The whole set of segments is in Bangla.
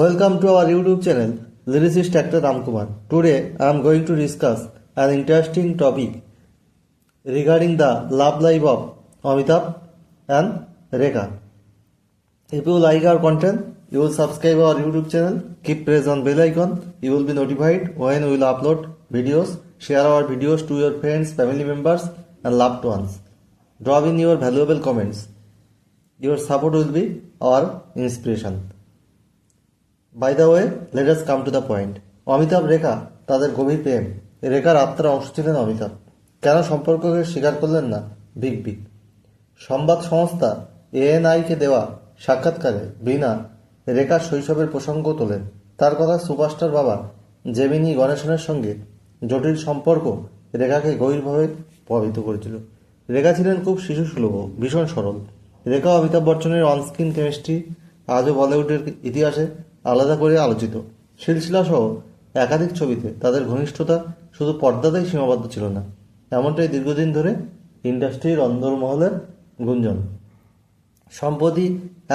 Welcome to our YouTube channel, Lyricist Actor Ramkumar. Today I am going to discuss an interesting topic regarding the love life of Amitabh and Rekha. If you like our content, you will subscribe our YouTube channel, keep press on bell icon, you will be notified when we will upload videos, share our videos to your friends, family members and loved ones. Drop in your valuable comments. Your support will be our inspiration. By the way let us come to the point Amitabh Rekha, তাদের গভীর প্রেম। রেখার আত্মার অংশ ছিলেন অমিতাভ। কেন সম্পর্ককে স্বীকার করলেন না? বিগ বিগ সংবাদ সংস্থা এএনআইকে দেওয়া সাক্ষাৎকারে বিনা রেখার শৈশবের প্রসঙ্গ তোলেন। তার কথা সুপারস্টার বাবা জেমিনি গণেশনের সঙ্গে জটিল সম্পর্ক রেখাকে গভীরভাবে প্রভাবিত করেছিল। রেখা ছিলেন খুব শিশুসুলভ, ভীষণ সরল। রেখা অমিতাভ বচ্চনের অনস্ক্রিন কেমিস্ট্রি আজও বলিউডের ইতিহাসে আলাদা করে আলোচিত। সিলসিলা সহ একাধিক ছবিতে তাদের ঘনিষ্ঠতা শুধু পর্দাতেই সীমাবদ্ধ ছিল না, এমনটাই দীর্ঘদিন ধরে ইন্ডাস্ট্রির অন্দরমহলের গুঞ্জন। সম্প্রতি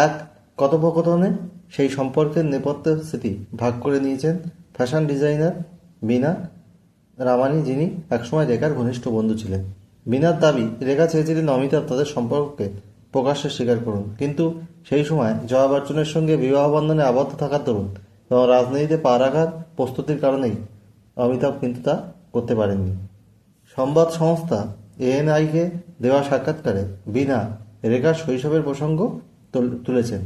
এক কথোপকথনে সেই সম্পর্কের নেপথ্য স্মৃতি ভাগ করে নিয়েছেন ফ্যাশন ডিজাইনার বিনা রামানি, যিনি একসময় রেখার ঘনিষ্ঠ বন্ধু ছিলেন। বিনার দাবি, রেখা চেয়েছিলেন অমিতাভ তাদের সম্পর্ককে প্রকাশ্যে স্বীকার করুন। কিন্তু সেই সময় জয়া বচ্চনের সঙ্গে বিবাহ বন্ধনে আবদ্ধ থাকার দরুন এবং রাজনীতিতে পা রাখার প্রস্তুতির কারণেই অমিতাভ কিন্তু তা করতে পারেননি। সংবাদ সংস্থা এএনআইকে দেওয়া সাক্ষাৎকারে বিনা রেখার শৈশবের প্রসঙ্গ তুলেছেন।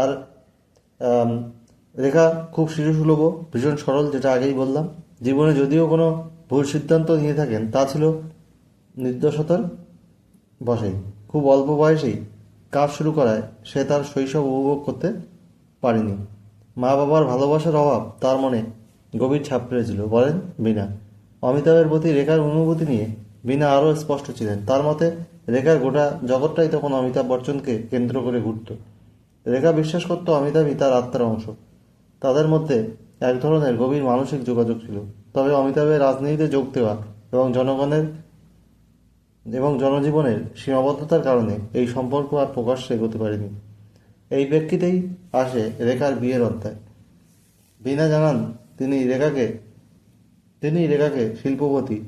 আর রেখা খুব শিশুসুলভ, ভীষণ সরল, যেটা আগেই বললাম। জীবনে যদিও কোনো ভুল সিদ্ধান্ত নিয়ে থাকেন, তা ছিল নির্দোষতার বসেই খুব অল্প বয়সেই কাজ শুরু করায় সে তার শৈশব উপভোগ করতে পারেনি। মা বাবার ভালোবাসার অভাব তার মনে গভীর ছাপ ফেলেছিল, বলেন বিনা অমিতাভের প্রতি রেখার অনুভূতি নিয়ে বিনা আরও স্পষ্ট ছিলেন। তার মতে, রেখার গোটা জগৎটাই তখন অমিতাভ বচ্চনকে কেন্দ্র করে ঘুরত। রেখা বিশ্বাস করত অমিতাভই তার আত্মার অংশ। তাদের মধ্যে এক ধরনের গভীর মানসিক যোগাযোগ ছিল। তবে অমিতাভের রাজনীতিতে যোগ দেওয়া এবং জনগণের এবং জনজীবনের সীমাবদ্ধতার কারণে এই সম্পর্ক আর প্রকাশ্যে এগোতে পারেনি। এই প্রেক্ষিতেই আসে রেখার বিয়ের অধ্যায়। বিনা জানান তিনি রেখাকে তিনি রেখাকে শিল্পপতি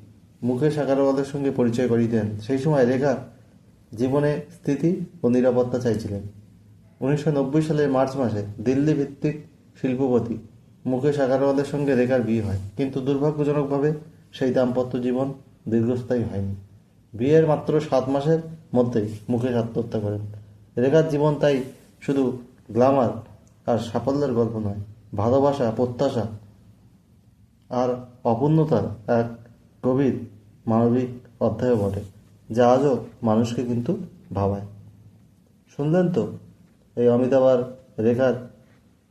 মুকেশ আগারওয়ালের সঙ্গে পরিচয় করিয়ে দেন সেই সময় রেখা জীবনে স্থিতি ও নিরাপত্তা চাইছিলেন। উনিশশো নব্বই সালের মার্চ মাসে দিল্লি ভিত্তিক শিল্পপতি মুকেশ আগারওয়ালের সঙ্গে রেখার বিয়ে হয়। কিন্তু দুর্ভাগ্যজনকভাবে সেই দাম্পত্য জীবন দীর্ঘস্থায়ী হয়নি। বিয়ের মাত্র সাত মাসের মধ্যেই মুকেশ আত্মহত্যা করেন। রেখার জীবন তাই শুধু গ্ল্যামার আর সাফল্যের গল্প নয়, ভালোবাসা, প্রত্যাশা আর অপূর্ণতার এক গভীর মানবিক অধ্যায়ও বটে, যা আজও মানুষকে কিন্তু ভাবায়। শুনলেন তো এই অমিতাভ আর রেখার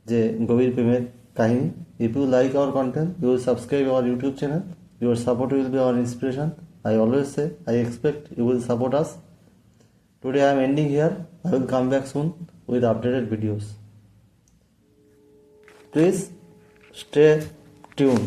যে গভীর প্রেমের কাহিনী? If you like our content you subscribe our YouTube channel your support will be our inspiration I always say I expect you will support us today I am ending here I will come back soon with updated videos please stay tune